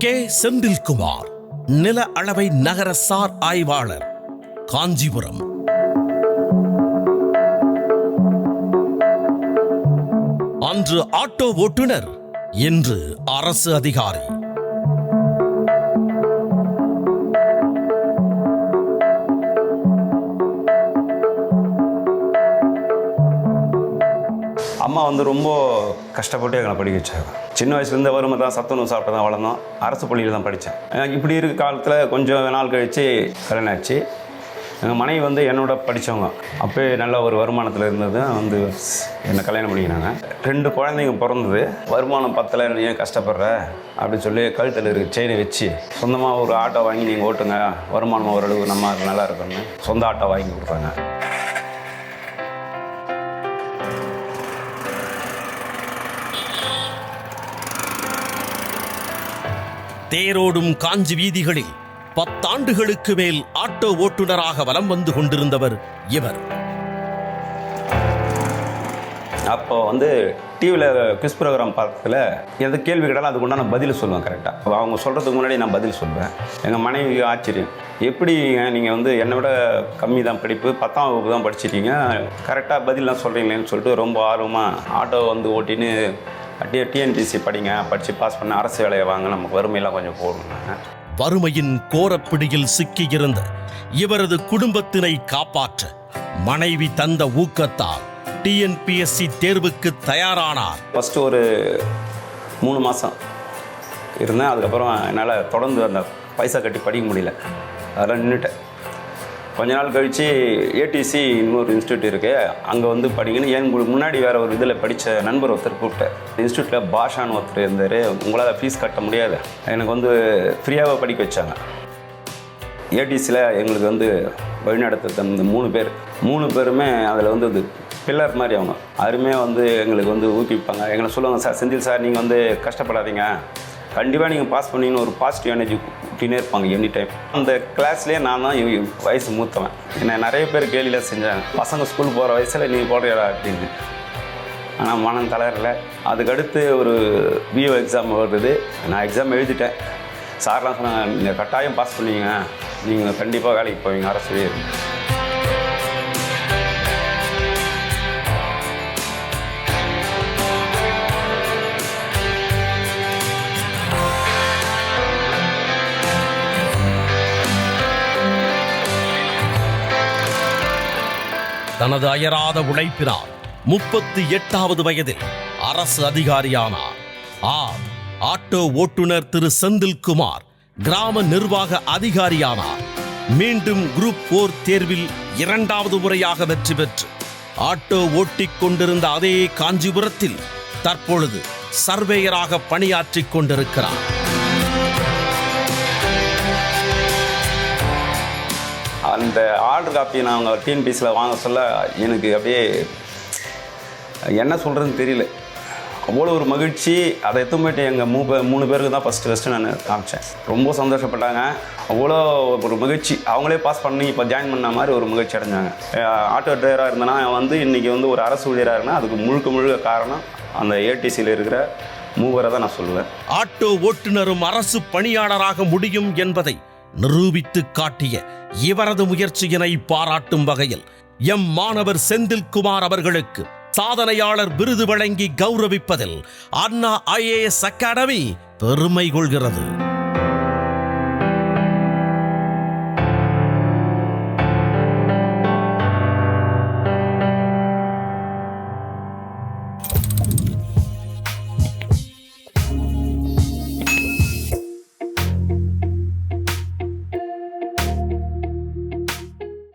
K Senthilkumar நில அளவை நகர சார் ஆய்வாளர் காஞ்சிபுரம். அன்று ஆட்டோ ஓட்டுநர் இன்று அரசு அதிகாரி. அம்மா வந்து ரொம்ப கஷ்டப்பட்டு எங்களை படிக்க வச்சாங்க. சின்ன வயசுலேருந்து வறுமை தான் சத்துணவு சாப்பிட்டு தான் வளர்ந்தோம். அரசு பள்ளியில் தான் படித்தேன். இப்படி இருக்க காலத்தில் கொஞ்சம் நாள் கழித்து கல்யாணம் ஆச்சு. எங்கள் மனைவி வந்து என்னோட படித்தவங்க. அப்போயே நல்ல ஒரு வருமானத்தில் இருந்தது. வந்து என்னை கல்யாணம் பண்ணிக்கினாங்க. ரெண்டு குழந்தைங்க பிறந்தது. வருமானம் பத்தலை நீ ஏன் கஷ்டப்படுற? அப்படின்னு சொல்லி கழுத்தில் இருக்க செயினை வச்சு சொந்தமாக ஒரு ஆட்டோ வாங்கி நீங்கள் ஓட்டுங்க. வருமானம் ஓரளவு நம்ம நல்லா இருக்கும்னு சொந்த ஆட்டோ வாங்கி கொடுத்தாங்க. தேரோடும் காஞ்சி வீதிகளில் பத்தாண்டுகளுக்கு மேல் ஆட்டோ ஓட்டுநராக வலம் வந்து கொண்டிருந்தவர் இவர். அப்போ வந்து டிவியில் குவிஸ் ப்ரோக்ராம் பார்த்ததுல எந்த கேள்வி கேட்டாலும் அதுக்கு உண்டான பதில் சொல்லுவேன் கரெக்டாக அவங்க சொல்கிறதுக்கு முன்னாடி நான் பதில் சொல்லுவேன் எங்கள் மனைவி ஆச்சரியம். எப்படி நீங்கள் வந்து என்னை விட கம்மி தான் படிப்பு? பத்தாம் வகுப்பு தான் படிச்சிருக்கீங்க. கரெக்டாக பதிலாம் சொல்கிறீங்களேன்னு சொல்லிட்டு ரொம்ப ஆர்வமாக ஆட்டோ வந்து ஓட்டின்னு டி டிஎன்டிசி படிங்க படித்து பாஸ் பண்ண அரசு வேலையை வாங்க நமக்கு வறுமையெல்லாம் கொஞ்சம் போடணுங்க வறுமையின் கோரப்பிடியில் சிக்கியிருந்த இவரது குடும்பத்தினை காப்பாற்ற மனைவி தந்த ஊக்கத்தால் டிஎன்பிஎஸ்சி தேர்வுக்கு தயாரானார். ஃபஸ்ட்டு ஒரு மூணு மாதம் இருந்தேன் அதுக்கப்புறம் என்னால் தொடர்ந்து அந்த பைசா கட்டி படிக்க முடியல. அதெல்லாம் நின்றுட்டேன் கொஞ்ச நாள் கழித்து ஏடிசி இன்னொரு இன்ஸ்டியூட் இருக்குது அங்கே வந்து படிங்கன்னு என் முன்னாடி வேறு ஒரு இதில் படித்த நண்பர் ஒருத்தர் கூப்பிட்டேன் இன்ஸ்டியூட்டில் பாஷான்னு ஒருத்தர் இருந்தார். உங்களால் ஃபீஸ் கட்ட முடியாது. எனக்கு வந்து ஃப்ரீயாகவே படிக்க வச்சாங்க. ஏடிசியில் எங்களுக்கு வந்து வழிநடத்த தந்த மூணு பேர். மூணு பேருமே அதில் வந்து இது பில்லர் மாதிரி அவங்க. அருமையாக வந்து எங்களுக்கு வந்து ஊக்குவிப்பாங்க. எங்களை சொல்லுவாங்க சார் செந்தில் சார் நீங்கள் வந்து கஷ்டப்படாதீங்க. கண்டிப்பாக நீங்கள் பாஸ் பண்ணிங்கன்னு ஒரு பாசிட்டிவ் எனர்ஜி கூட்டினே இருப்பாங்க எனி டைம் அந்த கிளாஸ்லேயே நான் தான் வயசு மூத்தவன். என்னை நிறைய பேர் கேலியில் செஞ்சாங்க. பசங்க ஸ்கூல் போகிற வயசில் நீ போடுறியடா அப்படின்னு. ஆனால் மனம் தளரல. அதுக்கடுத்து ஒரு பிஓ எக்ஸாம் வருது. நான் எக்ஸாம் எழுதிட்டேன். சார்லாம் சொன்னாங்க நீங்கள் கட்டாயம் பாஸ் பண்ணுவீங்க நீங்கள் கண்டிப்பாக வேலைக்கு போவீங்க. அரசு தனது அயராத உழைப்பினால் முப்பத்தி எட்டாவது வயதில் அரசு அதிகாரியானார். ஆம் ஆட்டோ ஓட்டுநர் திரு செந்தில்குமார் கிராம நிர்வாக அதிகாரியானார். மீண்டும் குரூப் போர் தேர்வில் இரண்டாவது முறையாக வெற்றி பெற்று ஆட்டோ ஓட்டிக் கொண்டிருந்த அதே காஞ்சிபுரத்தில் தற்பொழுது சர்வேயராக பணியாற்றிக் கொண்டிருக்கிறார். அந்த ஆர்டர் காப்பி நான் அவங்க டிஎன்பிசியில் வாங்க சொல்ல எனக்கு அப்படியே என்ன சொல்கிறதுன்னு தெரியல. அவ்வளோ ஒரு மகிழ்ச்சி. அதை எத்தும் போயிட்டு எங்கள் மூ மூணு பேருக்கு தான் ஃபஸ்ட்டு ஃபஸ்ட்டு நான் காமிச்சேன். ரொம்ப சந்தோஷப்பட்டாங்க. அவ்வளோ ஒரு மகிழ்ச்சி. அவங்களே பாஸ் பண்ணி இப்போ ஜாயின் பண்ண மாதிரி ஒரு மகிழ்ச்சி அடைஞ்சாங்க. ஆட்டோ டிரைவராக இருந்தேன்னா வந்து இன்றைக்கி வந்து ஒரு அரசு ஊழியராக இருந்தால் அதுக்கு முழுக்க முழுக்க காரணம் அந்த ஏடிசியில் இருக்கிற மூவரை தான் நான் சொல்லுவேன். ஆட்டோ ஓட்டுநரும் அரசு பணியாளராக முடியும் என்பதை நிரூபித்து காட்டிய இவரது முயற்சியினை பாராட்டும் வகையில் எம் மாணவர் செந்தில்குமார் அவர்களுக்கு சாதனையாளர் விருது வழங்கி கௌரவிப்பதில் அண்ணா ஐஏஎஸ் அகாடமி பெருமை கொள்கிறது.